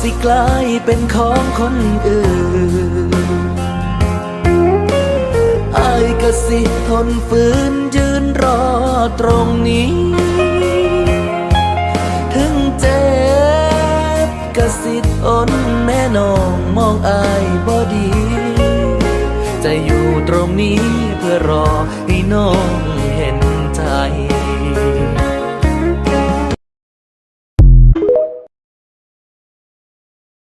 สิกลายเป็นของคนอื่นอายก็สิทนฝืนยืนรอตรงนี้ ถึงเจ็บก็สิทนแม่น้องมองอายบ่ดี จะอยู่ตรงนี้เพื่อรอให้น้อง